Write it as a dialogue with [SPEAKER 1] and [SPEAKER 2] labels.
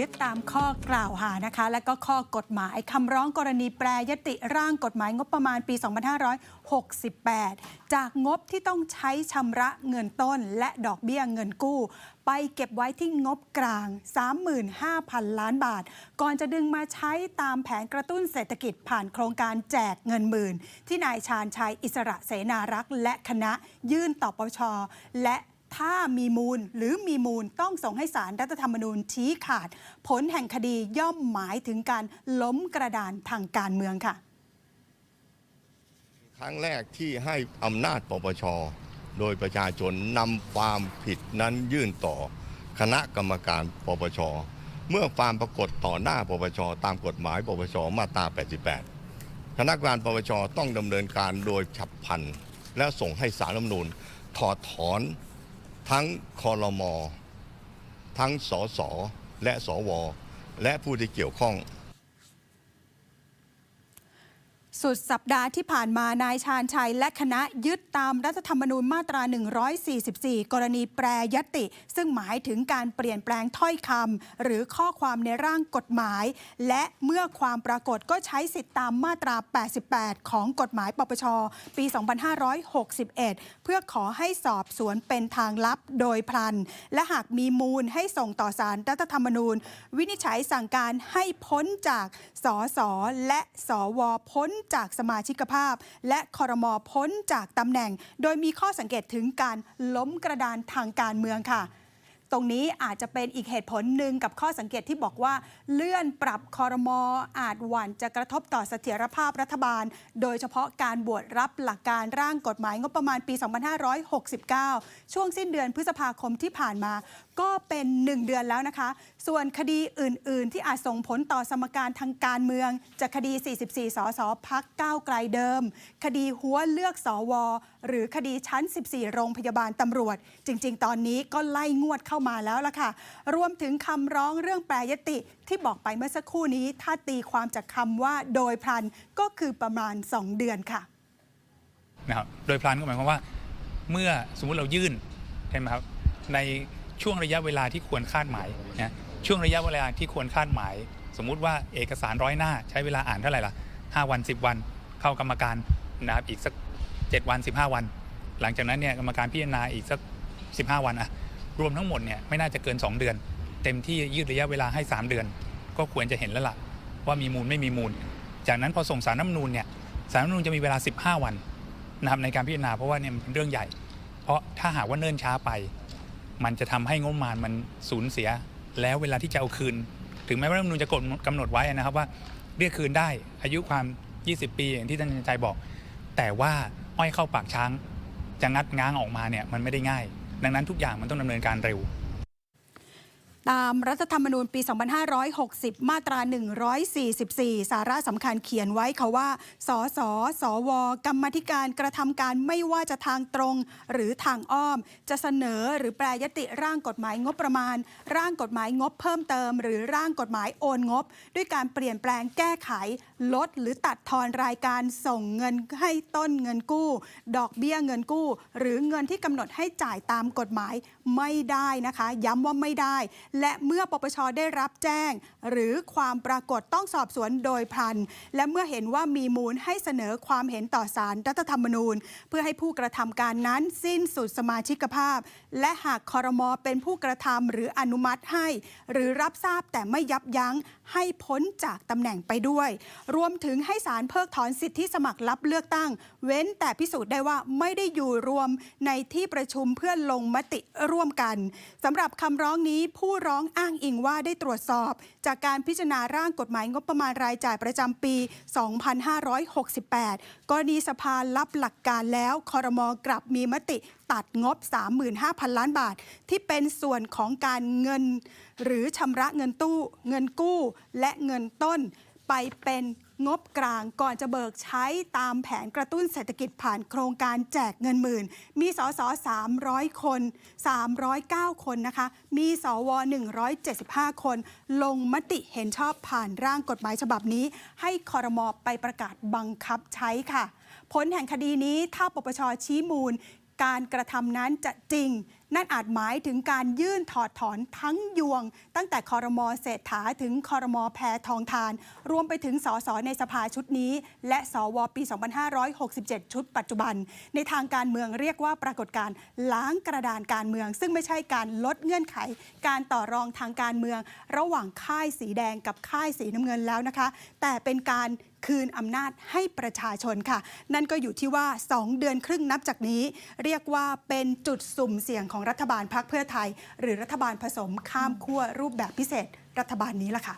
[SPEAKER 1] ยึดตามข้อกล่าวหานะคะ และก็ข้อกฎหมายคำร้องกรณีแปรยติร่างกฎหมายงบประมาณปี 2568 จากงบที่ต้องใช้ชำระเงินต้นและดอกเบี้ยเงินกู้ ไปเก็บไว้ที่งบกลาง 35,000 ล้านบาท ก่อนจะดึงมาใช้ตามแผนกระตุ้นเศรษฐกิจผ่านโครงการแจกเงินหมื่น ที่นายชาญชัยอิสระเสนารักษ์และคณะยื่นต่อปปชและ ถ้ามีมูลหรือมีมูลต้องส่งให้สารรัฐธรรมนูญชี้ขาด ผลแห่งคดีย่อมหมายถึงการล้มกระดานทางการเมืองค่ะ
[SPEAKER 2] ครั้งแรกที่ให้อำนาจปปช โดยประชาชนนำความผิดนั้นยื่นต่อ คณะกรรมการปปช เมื่อความปรากฏต่อหน้าปปช ตามกฎหมายปปชมาตรา 88 คณะกรรมการปปชต้องดำเนินการโดยฉับพลัน และส่งให้สารรัฐธรรมนูญถอดถอน ทั้งคอรมอทั้งสสและสว และผู้ที่เกี่ยวข้อง
[SPEAKER 1] สุดสัปดาห์ที่ผ่านมานายชาญชัยและคณะยึดตามรัฐธรรมนูญมาตรา 144 กรณีแปรยติ ซึ่งหมายถึงการเปลี่ยนแปลงถ้อยคำหรือข้อความในร่างกฎหมาย และเมื่อความปรากฏก็ใช้สิทธิตามมาตรา 88 ของกฎหมายปปช ปี 2561 เพื่อขอให้สอบสวนเป็นทางลับโดยพลัน และหากมีมูลให้ส่งต่อสารรัฐธรรมนูญ วินิจฉัยสั่งการให้พ้นจากสสและสวพ้นจากสมาชิกภาพ และคอรมอพ้นจากตำแหน่ง โดยมีข้อสังเกตถึงการล้มกระดานทางการเมืองค่ะ ตรงนี้อาจจะเป็นอีกเหตุผลหนึ่งกับข้อสังเกตที่บอกว่า เลื่อนปรับคอรมออาจหวั่นจะกระทบต่อเสถียรภาพรัฐบาล โดยเฉพาะการบวชรับหลักการร่างกฎหมายงบประมาณปี 2569 ช่วงสิ้นเดือนพฤษภาคมที่ผ่านมา ก็เป็น 1 เดือนแล้วนะคะ ส่วนคดีอื่น ๆ ที่อาจส่งผลต่อสมการทางการเมืองจากคดี 44 สสพักก้าวไกลเดิม คดีหัวเลือกสวหรือคดีชั้น 14 โรงพยาบาลตำรวจ จริง ๆ ตอนนี้ก็ไล่งวดเข้ามาแล้วล่ะค่ะ รวมถึงคำร้องเรื่องแปรยติที่บอกไปเมื่อสักครู่นี้ ถ้าตีความจากคำว่าโดยพลันก็คือประมาณ 2 เดือนค่ะ
[SPEAKER 3] นะครับโดยพลันก็หมายความว่า เมื่อสมมุติเรายื่นใช่ไหมครับในช่วงระยะเวลาที่ควรคาดหมายนะช่วงระยะเวลาที่ควรคาดหมาย สมมุติว่าเอกสารร้อยหน้า ใช้เวลาอ่านเท่าไหร่ล่ะ5วัน 10 วัน เข้ากรรมการนะครับอีกสัก 7 วัน 15 วัน หลังจากนั้นเนี่ยกรรมการพิจารณาอีกสัก 15 วันอะ รวมทั้งหมดเนี่ยไม่น่าจะเกิน 2 เดือน เต็มที่ยืดระยะเวลาให้ 3 เดือน ก็ควรจะเห็นแล้วล่ะ ว่ามีมูลไม่มีมูล จากนั้นพอส่งสารน้ำนูนเนี่ยสารน้ำนูนจะมีเวลา 15 วันนะครับในการพิจารณาเพราะว่าเนี่ยมันเป็นเรื่องใหญ่ เพราะถ้าหากว่าเนิ่นช้าไป มันจะทำให้งบประมาณมันสูญเสีย แล้วเวลาที่จะเอาคืน ถึงแม้ว่ารัฐมนูญจะกฎกำหนดไว้นะครับว่าเรียกคืนได้อายุความ 20 ปีอย่างที่ท่านชัยบอก แต่ว่าอ้อยเข้าปากช้างจะงัดง้างออกมาเนี่ยมันไม่ได้ง่าย ดังนั้นทุกอย่างมันต้องดำเนินการเร็ว
[SPEAKER 1] ตามรัฐธรรมนูญปี 2560 มาตรา 144 สาระสำคัญเขียนไว้ค่ะว่า สส สว กรรมธิการกระทำการไม่ว่าจะทางตรงหรือทางอ้อม จะเสนอหรือแปรยติร่างกฎหมายงบประมาณ ร่างกฎหมายงบเพิ่มเติม หรือร่างกฎหมายโอนงบ ด้วยการเปลี่ยนแปลงแก้ไข ลดหรือตัดทอนรายการส่งเงินให้ต้นเงินกู้ ดอกเบี้ยเงินกู้ หรือเงินที่กำหนดให้จ่ายตามกฎหมายไม่ได้นะคะ ย้ำว่าไม่ได้และเมื่อปปชได้รับแจ้ง หรือความปรากฏต้องสอบสวนโดยพลัน และเมื่อเห็นว่ามีมูลให้เสนอความเห็นต่อสารรัฐธรรมนูญ เพื่อให้ผู้กระทำการนั้นสิ้นสุดสมาชิกภาพ และหากคอรมอเป็นผู้กระทำหรืออนุมัติให้ หรือรับทราบแต่ไม่ยับยั้งให้พ้นจากตำแหน่งไปด้วย รวมถึงให้ศาลเพิกถอนสิทธิสมัครรับเลือกตั้ง เว้นแต่พิสูจน์ได้ว่าไม่ได้อยู่รวมในที่ประชุมเพื่อลงมติร่วมกันสำหรับคำร้องนี้ผู้ร้องอ้างอิงว่าได้ตรวจสอบ จากการพิจารณาร่างกฎหมายงบประมาณรายจ่ายประจำปี 2568 กรณีสภารับหลักการแล้วคอรมอกลับมีมติตัดงบ 35,000 ล้านบาท ที่เป็นส่วนของการเงิน หรือชำระเงินตู้ เงินกู้ และเงินต้นไปเป็น งบกลางก่อนจะเบิกใช้ตามแผนกระตุ้นเศรษฐกิจผ่านโครงการแจกเงินหมื่น มีสส300 คน 309 คนนะคะ มีสว 175 คน ลงมติเห็นชอบผ่านร่างกฎหมายฉบับนี้ ให้คอรมอไปประกาศบังคับใช้ค่ะ ผลแห่งคดีนี้ถ้าปปชชี้มูล การกระทำนั้นจะจริง นั่นอาจหมายถึงการยื่นถอดถอนทั้งยวง ตั้งแต่คอรมอเศรษฐาถึงคอรมอแพทองทาน รวมไปถึงสสในสภาชุดนี้ และสวปี 2567 ชุดปัจจุบัน ในทางการเมืองเรียกว่าปรากฏการ์ล้างกระดานการเมือง ซึ่งไม่ใช่การลดเงื่อนไข การต่อรองทางการเมือง ระหว่างค่ายสีแดงกับค่ายสีน้ำเงินแล้วนะคะ แต่เป็นการ คืนอำนาจให้ประชาชนค่ะ นั่นก็อยู่ที่ว่า 2 เดือนครึ่งนับจากนี้ เรียกว่าเป็นจุดสุ่มเสี่ยงของรัฐบาลพักเพื่อไทย หรือรัฐบาลผสมข้ามขั้วรูปแบบพิเศษรัฐบาลนี้ล่ะค่ะ